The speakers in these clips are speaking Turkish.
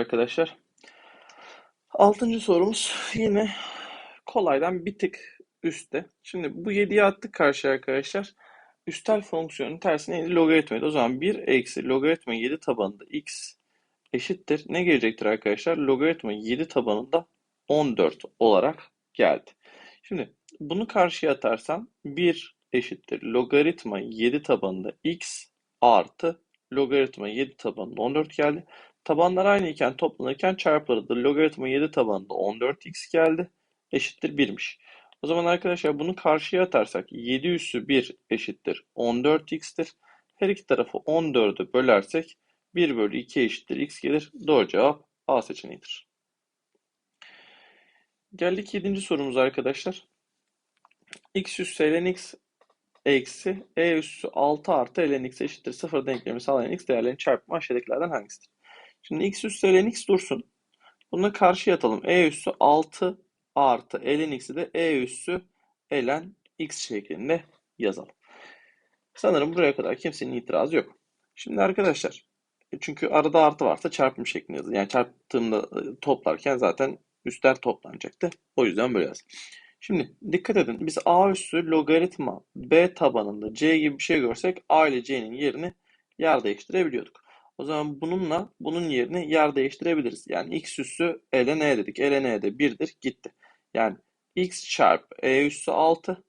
arkadaşlar. Altıncı sorumuz yine kolaydan bir tık üstte. Şimdi bu 7'yi attık karşıya arkadaşlar. Üstel fonksiyonun tersi neydi? Logaritmaydı. O zaman 1 eksi logaritma 7 tabanında x eşittir. Ne gelecektir arkadaşlar? Logaritma 7 tabanında 14 olarak geldi. Şimdi bunu karşıya atarsam 1 eşittir. Logaritma 7 tabanında x artı logaritma 7 tabanında 14 geldi. Tabanlar aynı iken toplanırken çarpılırdı. Logaritma 7 tabanında 14x geldi. Eşittir 1'miş. O zaman arkadaşlar bunu karşıya atarsak 7 üssü 1 eşittir 14x'tir. Her iki tarafı 14'ü bölersek 1 bölü 2 eşittir x gelir. Doğru cevap A seçeneğidir. Geldik 7. sorumuz arkadaşlar. x üssü ln x eksi e üssü 6 artı ln x eşittir 0 denklemi sağlayan x değerlerinin çarpımı aşağıdakilerden hangisidir? Şimdi x üssü ln x dursun. Bunu karşıya atalım. e üssü 6 artı ln x'i de e üssü ln x şeklinde yazalım. Sanırım buraya kadar kimsenin itirazı yok. Şimdi arkadaşlar çünkü arada artı varsa çarpım şeklinde yazılır. Yani çarptığımda e, toplarken zaten üstler toplanacaktı. O yüzden böyle yazdım. Şimdi dikkat edin. Biz a üssü logaritma b tabanında c gibi bir şey görsek a ile c'nin yerini yer değiştirebiliyorduk. O zaman bununla bunun yerini yer değiştirebiliriz. Yani x üssü ln e dedik. ln e de 1'dir gitti. Yani x çarpı e üssü 6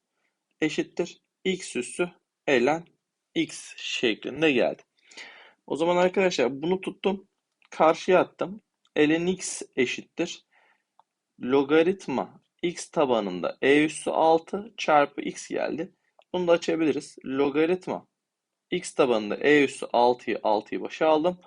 eşittir. x üssü ln x şeklinde geldi. O zaman arkadaşlar bunu tuttum. Karşıya attım. ln x eşittir. Logaritma x tabanında e üssü 6 çarpı x geldi. Bunu da açabiliriz. Logaritma x tabanında e üssü 6'yı 6'yı başa aldım.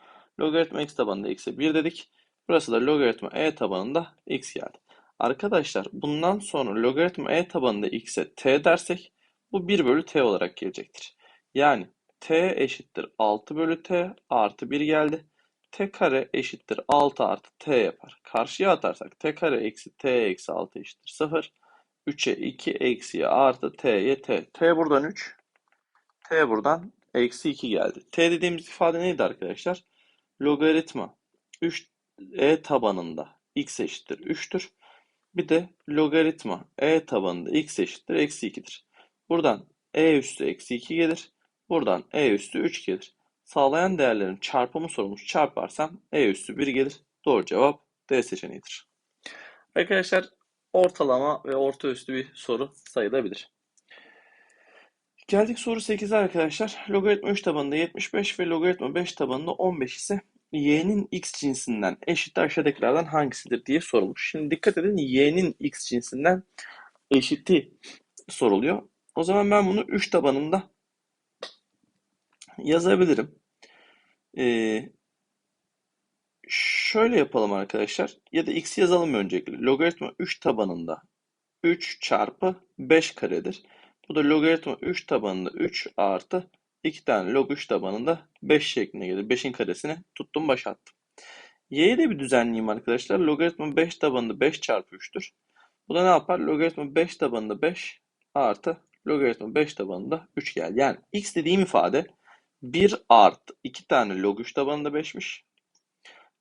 Logaritma x tabanında x'e 1 dedik. Burası da logaritma e tabanında x geldi. Arkadaşlar bundan sonra logaritma e tabanında x'e t dersek bu 1 bölü t olarak gelecektir. Yani t eşittir 6 bölü t artı 1 geldi. t kare eşittir 6 artı t yapar. Karşıya atarsak t kare eksi t eksi 6 eşittir 0. 3'e 2 eksiye artı t'ye t. t buradan 3. t buradan eksi 2 geldi. t dediğimiz ifade neydi arkadaşlar? Logaritma 3 e tabanında x eşittir 3'tür. Bir de logaritma e tabanında x eşittir eksi 2'dir. Buradan e üstü eksi 2 gelir. Buradan e üstü 3 gelir. Sağlayan değerlerin çarpımı sorulmuş. Çarparsam e üstü 1 gelir. Doğru cevap D seçeneğidir. Arkadaşlar ortalama ve orta üstü bir soru sayılabilir. Geldik soru 8'e arkadaşlar. Logaritma 3 tabanında 75 ve logaritma 5 tabanında 15 ise y'nin x cinsinden eşit aşağıdakilerden hangisidir diye sorulmuş. Şimdi dikkat edin y'nin x cinsinden eşiti soruluyor. O zaman ben bunu 3 tabanında yazabilirim. Ee, şöyle yapalım arkadaşlar. Ya da x yazalım öncelikle. Logaritma 3 tabanında 3 çarpı 5 karedir. Bu da logaritma 3 tabanında 3 artı 2 tane log 3 tabanında 5 şeklinde gelir. 5'in karesini tuttum başa attım. Y'yi de bir düzenleyeyim arkadaşlar. Logaritma 5 tabanında 5 çarpı 3'tür. Bu da ne yapar? Logaritma 5 tabanında 5 artı logaritma 5 tabanında 3 geldi. Yani x dediğim ifade 1 artı 2 tane log 3 tabanında 5'miş.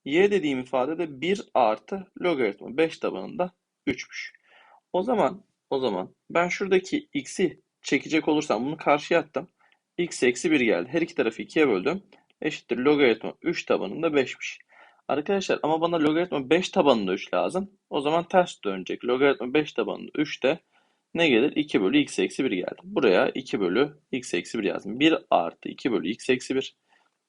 Y dediğim ifade de 1 artı logaritma 5 tabanında 3'müş. O zaman o zaman ben şuradaki x'i çekecek olursam bunu karşıya attım. x eksi 1 geldi. Her iki tarafı 2'ye böldüm. Eşittir logaritma 3 tabanında 5'miş. Arkadaşlar ama bana logaritma 5 tabanında 3 lazım. O zaman ters dönecek. Logaritma 5 tabanında 3 de ne gelir? 2 bölü x eksi 1 geldi. Buraya 2 bölü x eksi 1 yazdım. 1 artı 2 bölü x eksi 1.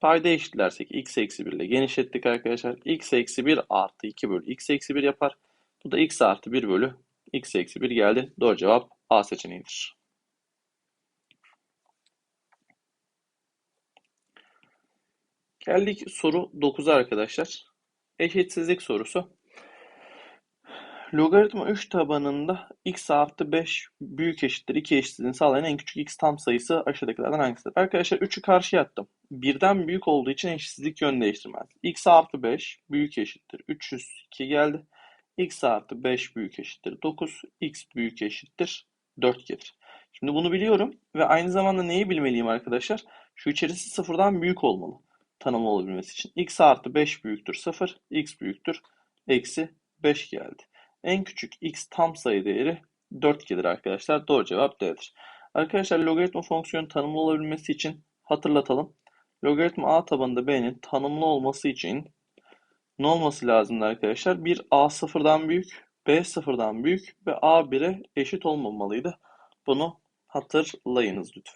Payda eşitlersek x eksi 1 ile genişlettik arkadaşlar. x eksi 1 artı 2 bölü x eksi 1 yapar. Bu da x artı 1 bölü x eksi 1 geldi. Doğru cevap A seçeneğidir. Geldik soru 9'a arkadaşlar. Eşitsizlik sorusu. Logaritma 3 tabanında x artı 5 büyük eşittir 2 eşitsizliğini sağlayan en küçük x tam sayısı aşağıdakilerden hangisidir? Arkadaşlar 3'ü karşıya attım. Birden büyük olduğu için eşitsizlik yön değiştirmez. x artı 5 büyük eşittir 302 geldi. X artı 5 büyük eşittir 9. x büyük eşittir 4 gelir. Şimdi bunu biliyorum ve aynı zamanda neyi bilmeliyim arkadaşlar? Şu içerisi sıfırdan büyük olmalı. tanımlı olabilmesi için. x artı 5 büyüktür 0, x büyüktür eksi 5 geldi. En küçük x tam sayı değeri 4 gelir arkadaşlar. Doğru cevap D'dir. Arkadaşlar logaritma fonksiyonu tanımlı olabilmesi için hatırlatalım. Logaritma a tabanında b'nin tanımlı olması için ne olması lazımdı arkadaşlar? Bir a sıfırdan büyük, b sıfırdan büyük ve a 1'e eşit olmamalıydı. Bunu hatırlayınız lütfen.